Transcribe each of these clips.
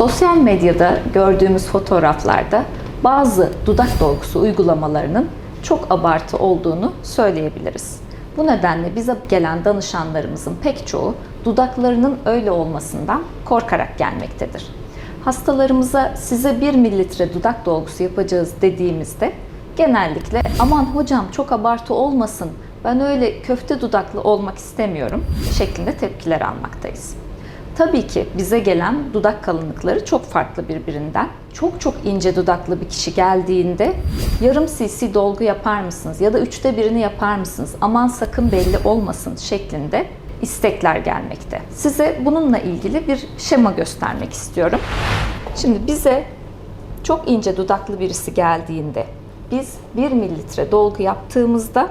Sosyal medyada gördüğümüz fotoğraflarda bazı dudak dolgusu uygulamalarının çok abartı olduğunu söyleyebiliriz. Bu nedenle bize gelen danışanlarımızın pek çoğu dudaklarının öyle olmasından korkarak gelmektedir. Hastalarımıza size 1 mililitre dudak dolgusu yapacağız dediğimizde genellikle aman hocam çok abartı olmasın ben öyle köfte dudaklı olmak istemiyorum şeklinde tepkiler almaktayız. Tabii ki bize gelen dudak kalınlıkları çok farklı birbirinden. Çok çok ince dudaklı bir kişi geldiğinde yarım cc dolgu yapar mısınız ya da üçte birini yapar mısınız aman sakın belli olmasın şeklinde istekler gelmekte. Size bununla ilgili bir şema göstermek istiyorum. Şimdi bize çok ince dudaklı birisi geldiğinde biz 1 mililitre dolgu yaptığımızda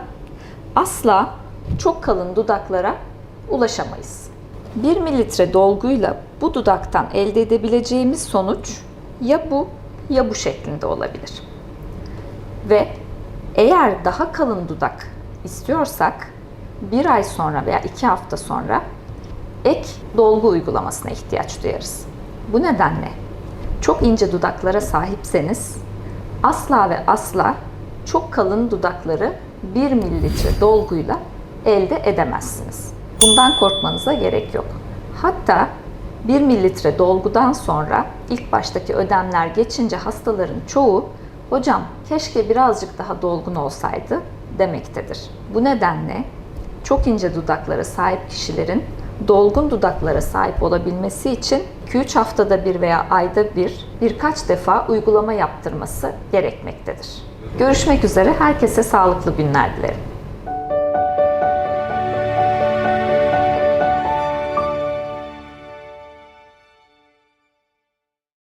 asla çok kalın dudaklara ulaşamayız. 1 mililitre dolguyla bu dudaktan elde edebileceğimiz sonuç ya bu ya bu şeklinde olabilir. Ve eğer daha kalın dudak istiyorsak bir ay sonra veya iki hafta sonra ek dolgu uygulamasına ihtiyaç duyarız. Bu nedenle çok ince dudaklara sahipseniz asla ve asla çok kalın dudakları 1 mililitre dolguyla elde edemezsiniz. Bundan korkmanıza gerek yok. Hatta 1 mililitre dolgudan sonra ilk baştaki ödemler geçince hastaların çoğu hocam keşke birazcık daha dolgun olsaydı demektedir. Bu nedenle çok ince dudaklara sahip kişilerin dolgun dudaklara sahip olabilmesi için 2-3 haftada bir veya ayda bir birkaç defa uygulama yaptırması gerekmektedir. Görüşmek üzere, herkese sağlıklı günler dilerim.